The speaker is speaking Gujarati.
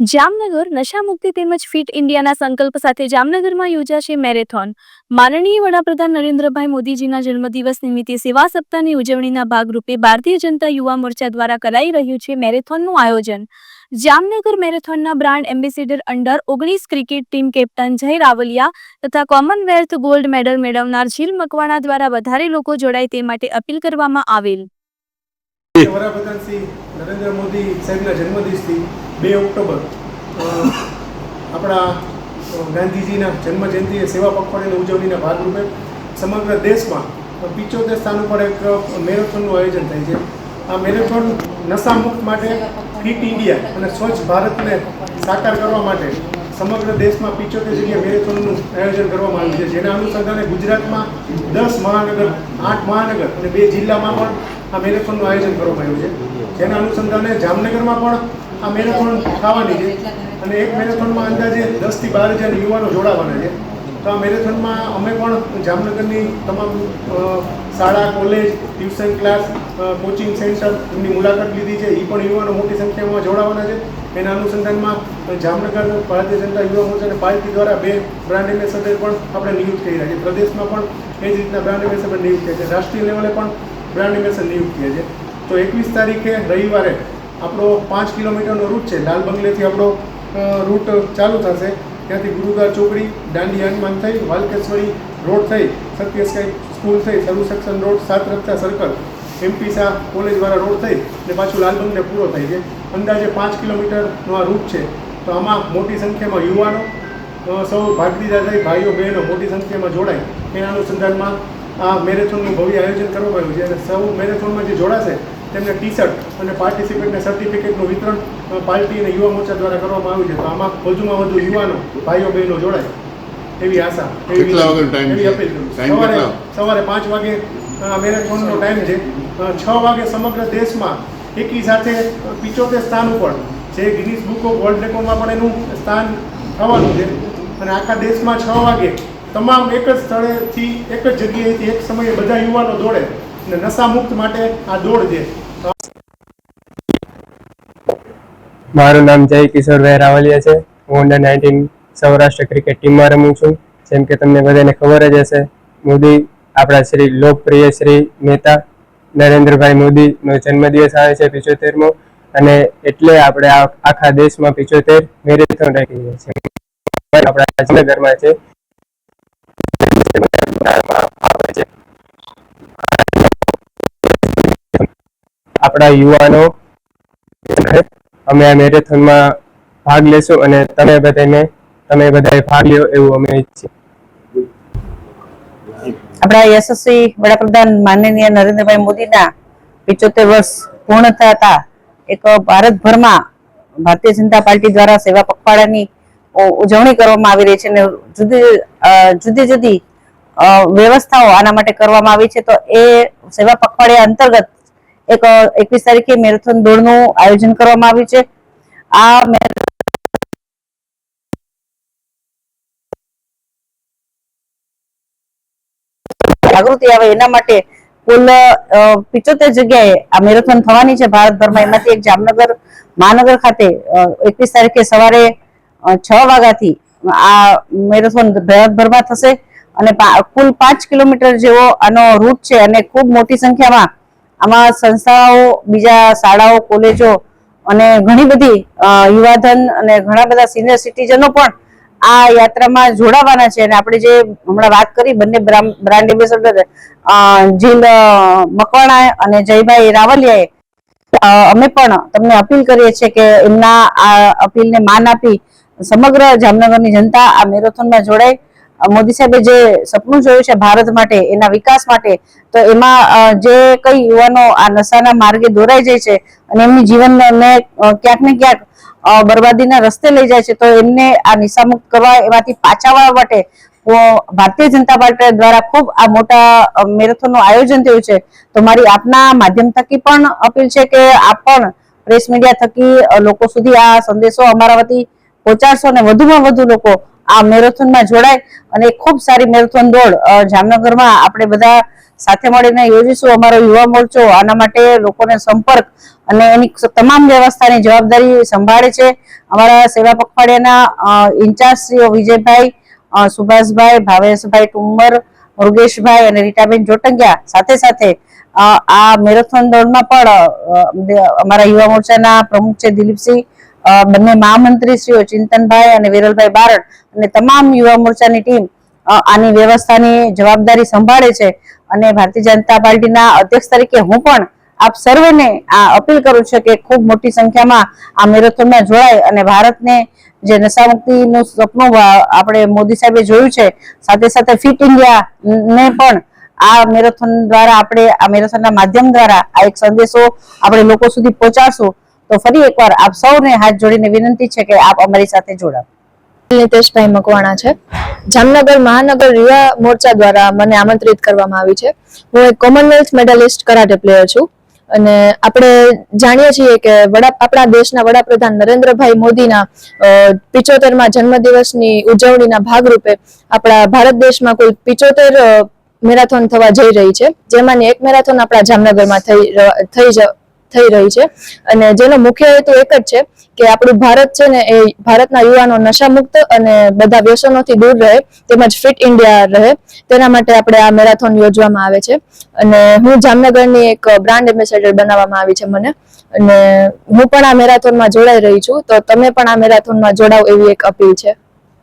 જામનગર નશામુક્તિ તેમજ ફિટ ઇન્ડિયાના સંકલ્પ સાથે જામનગરમાં યોજાશે મેરેથોન. માનનીય વડાપ્રધાન નરેન્દ્રભાઈ મોદીજીના જન્મદિવસ નિમિત્તે સેવા સપ્તાહની ઉજવણીના ભાગરૂપે ભારતીય જનતા યુવા મોરચા દ્વારા કરાઈ રહ્યું છે મેરેથોનનું આયોજન. જામનગર મેરેથોનના બ્રાન્ડ એમ્બેસેડર અંડર ઓગણીસ cricket team captain Jay Ravaliya તથા કોમનવેલ્થ ગોલ્ડ મેડલ મેળવનાર ઝીલ મકવાણા દ્વારા વધારે લોકો જોડાય તે માટે અપીલ કરવામાં આવેલ. વડાપ્રધાન શ્રી નરેન્દ્ર મોદી સાહેબના જન્મદિવસથી બે ઓક્ટોબર આપણા ગાંધીજીના જન્મ જયંતિએ સેવા પખવાડિયાની ઉજવણીના ભાગરૂપે સમગ્ર દેશમાં પિચોતેર સ્થાન ઉપર એક મેરેથોનનું આયોજન થાય છે. આ મેરેથોન નશામુક્ત માટે ફિટ ઇન્ડિયા અને સ્વચ્છ ભારતને સાકાર કરવા માટે સમગ્ર દેશમાં પિચોતેર જગ્યાએ મેરેથોનનું આયોજન કરવામાં આવ્યું છે. જેના અનુસંધાને ગુજરાતમાં દસ મહાનગર, આઠ મહાનગર અને બે જિલ્લામાં પણ આ મેરેથોનનું આયોજન કરવામાં આવ્યું છે. જેના અનુસંધાને જામનગરમાં પણ આ મેરેથોન થવાની છે અને એક મેરેથોનમાં અંદાજે દસથી બાર હજાર યુવાનો જોડાવાના છે. તો આ મેરેથોનમાં અમે પણ જામનગરની તમામ શાળા, college, tuition class coaching centre મુલાકાત લીધી છે. એ પણ યુવાનો મોટી સંખ્યામાં જોડાવાના છે. એના અનુસંધાનમાં જામનગર ભારતીય જનતા યુવા મોરચા અને પાર્ટી દ્વારા બે બ્રાન્ડ એમ્બેસેડર પણ આપણે નિયુક્ત રહ્યા છે. પ્રદેશમાં પણ એ જ રીતના બ્રાન્ડ એમ્બેસેડર નિયુક્ત છે. રાષ્ટ્રીય લેવલે પણ બ્રાન્ડ એમ્બેસેડર નિયુક્ત થયા છે. તો એકવીસ તારીખે રવિવારે આપણો પાંચ કિલોમીટરનો રૂટ છે. લાલ બંગલેથી આપણો રૂટ ચાલુ થશે. ત્યાંથી ગુરુદ્વાર ચોકડી, દાંડી હનુમાન થઈ, વાલકેશ્વરી રોડ થઈ સત્ય સ્કાય સ્કૂલ થઈ સર્વ સેક્શન રોડ, સાત રસ્તા સર્કલ, એમપી શાહ કોલેજવાળા રોડ થઈ ને પાછું લાલબંગને પૂરો થાય છે. અંદાજે પાંચ કિલોમીટરનો આ રૂટ છે. તો આમાં મોટી સંખ્યામાં યુવાનો સૌ સૌ ભાગીદાર થઈ, ભાઈઓ, બહેનો મોટી સંખ્યામાં જોડાય. એના અનુસંધાનમાં આ મેરેથોનનું ભવ્ય આયોજન કરવામાં આવ્યું છે. અને સૌ મેરેથોનમાં જે જોડાશે તેમને ટી શર્ટ અને પાર્ટિસિપેટને સર્ટિફિકેટનું વિતરણ પાર્ટી અને યુવા મોરચા દ્વારા કરવામાં આવ્યું છે. તો આમાં વધુમાં વધુ યુવાનો ભાઈઓ બહેનો જોડાય. એવી આશા એવી? અપીલ સવારે સવારે પાંચ વાગે મેરેથોનનો ટાઈમ છે. છ વાગે સમગ્ર દેશમાં એકી સાથે પિચોતેર સ્થાન ઉપર જે ગિનિસ બુક ઓફ વર્લ્ડ રેકોર્ડમાં પણ એનું સ્થાન થવાનું છે. અને આખા દેશમાં છ વાગે તમામ એક જ સ્થળેથી, એક જ જગ્યાએથી, એક સમયે બધા યુવાનો દોડે અને નશામુક્ત માટે આ દોડ છે. મારું નામ જય કિશોરભાઈ રાવલિયા છે. હું અંડર નાઇન્ટીન સૌરાષ્ટ્ર ક્રિકેટ ટીમમાં રમું છું. જેમ કે તમને બધાને ખબર જ હશે, મોદી, આપણા શ્રી લોકપ્રિય શ્રી નેતા નરેન્દ્રભાઈ મોદીનો જન્મદિવસ આવે છે પિચોતેરમો અને એટલે આપણે આખા દેશમાં પિચોતેર મેરેથોન રાખી છે આપણા જામનગરમાં છે. આપણા યુવાનો અમે આ મેરેથોનમાં ભાગ લેશું અને તમે બધાને, તમે બધાએ ભાગ લ્યો એવું અમે ઈચ્છીએ. આપણા યશસ્વી વડાપ્રધાન માનનીય નરેન્દ્રભાઈ મોદીના પિચોતેર વર્ષ પૂર્ણ થતા એક ભારતભરમાં ભારતીય જનતા પાર્ટી દ્વારા સેવા પખવાડાની ઉજવણી કરવામાં આવી રહી છે અને જુદી જુદી જુદી વ્યવસ્થાઓ આના માટે કરવામાં આવી છે. તો એ સેવા પખવાડિયા અંતર્ગત એક, એકવીસ તારીખે મેરેથોન દોડનું આયોજન કરવામાં આવ્યું છે. આ જાગૃતિ આવે એના માટે કુલ પિચોતેર જગ્યાએ આ મેરેથોન થવાની છે. ભારતભરમાં એમાંથી એક જામનગર મહાનગર ખાતે એકવીસ તારીખે સવારે છ વાગ્યાથી આ મેરેથોન ભારતભરમાં થશે. અને કુલ પાંચ કિલોમીટર જેવો આનો રૂટ છે અને ખૂબ મોટી સંખ્યામાં આમાં સંસ્થાઓ, બીજા શાળાઓ, કોલેજો અને ઘણી બધી યુવાધન અને ઘણા બધા સિનિયર સિટીઝનો પણ આ યાત્રામાં જોડાવાના છે. અને આપણે જે હમણાં વાત કરી બંને બ્રાન્ડ એમ્બેસેડર જીલ મકવાણા અને જયભાઈ રાવલિયાએ અમે પણ તમને અપીલ કરીએ છીએ કે એમના આ અપીલને માન આપી સમગ્ર જામનગરની જનતા આ મેરેથોનમાં જોડાય. મોદી સાહેબે જે સપનું જોયું છે ભારત માટે, એના વિકાસ માટે, તો એમાં જે કઈ યુવાનો આ નશાના માર્ગે દોરાઈ જાય છે અને એમની જીવનને ક્યાંક ને ક્યાંક બરબાદીના રસ્તે લઈ જાય છે, તો એમને આ નિશામુક્ત કરવા એમાંથી પાછા વળવા માટે ભારતીય જનતા પાર્ટી દ્વારા ખૂબ આ મોટા મેરેથોનનું આયોજન થયું છે. તો મારી આપના માધ્યમ થકી પણ અપીલ છે કે આપ પણ પ્રેસ મીડિયા થકી લોકો સુધી આ સંદેશો અમારા વતી પહોંચાડશો અને વધુમાં વધુ લોકો આ મેરેથોનમાં જોડાય અને ખૂબ સારી મેરેથોન દોડ જામનગરમાં આપણે બધા સાથે મળીને યોજીશું. અમારો યુવા મોરચો આના માટે લોકોને સંપર્ક અને એની તમામ વ્યવસ્થાની જવાબદારી સંભાળે છે. અમારા સેવા પખવાડિયાના ઇન્ચાર્જ શ્રીઓ વિજયભાઈ સુભાષભાઈ, ભાવેશભાઈ ટુમ્મર મુરુગેશભાઈ અને રીટાબેન જોટંગિયા સાથે સાથે આ મેરેથોન દોડમાં પણ અમારા યુવા મોરચાના પ્રમુખ છે દિલીપસિંહ બંને મહામંત્રી શ્રીઓ ચિંતનભાઈ અને વિરલભાઈ બારડ અને તમામ યુવા મોરચાની ટીમ આની વ્યવસ્થાની જવાબદારી સંભાળે છે અને ભારતીય જનતા પાર્ટીના અધ્યક્ષ તરીકે હું પણ આપ સર્વેને આ અપીલ કરું છું કે ખૂબ મોટી સંખ્યામાં આ મેરેથોનમાં જોડાય અને ભારતને જે નશામુક્તિનું સપનું આપણે મોદી સાહેબે જોયું છે, સાથે સાથે ફિટ ઇન્ડિયા ને પણ આ મેરેથોન દ્વારા આપણે, આ મેરેથોનના માધ્યમ દ્વારા આ એક સંદેશો આપણે લોકો સુધી પહોંચાડશું. તો ફરી એકવાર આપ સૌને હાથ જોડીને વિનંતી છે કે આપ અમારી સાથે જોડાવ. નિતેશભાઈ મકવાણા છે. જામનગર મહાનગર યુવા મોરચા દ્વારા મને આમંત્રિત કરવામાં આવી છે. હું એક કોમનવેલ્થ મેડલિસ્ટ કરાટે પ્લેયર છું. અને આપણે જાણીએ છીએ કે વડા, આપણા દેશના વડાપ્રધાન નરેન્દ્રભાઈ મોદીના પિચોતેરમાં જન્મદિવસની ઉજવણીના ભાગરૂપે આપણા ભારત દેશમાં કુલ પિચોતેર મેરાથોન થવા જઈ રહી છે. જેમાંની એક મેરાથોન આપણા જામનગરમાં થઈ થઈ થઈ રહી છે. અને જેનો મુખ્ય હેતુ એક જ છે કે આપણું ભારત છે ને એ ભારતના યુવાનો નશામુક્ત અને બધા વ્યસનોથી દૂર રહે, તેમજ ફિટ ઇન્ડિયા રહે. તેના માટે આપણે આ મેરાથોન યોજવામાં આવે છે. અને હું જામનગરની એક બ્રાન્ડ એમ્બેસેડર બનાવવામાં આવી છે મને. અને હું પણ આ મેરાથોનમાં જોડાઈ રહી છું. તો તમે પણ આ મેરાથોનમાં જોડાવ એવી એક અપીલ છે.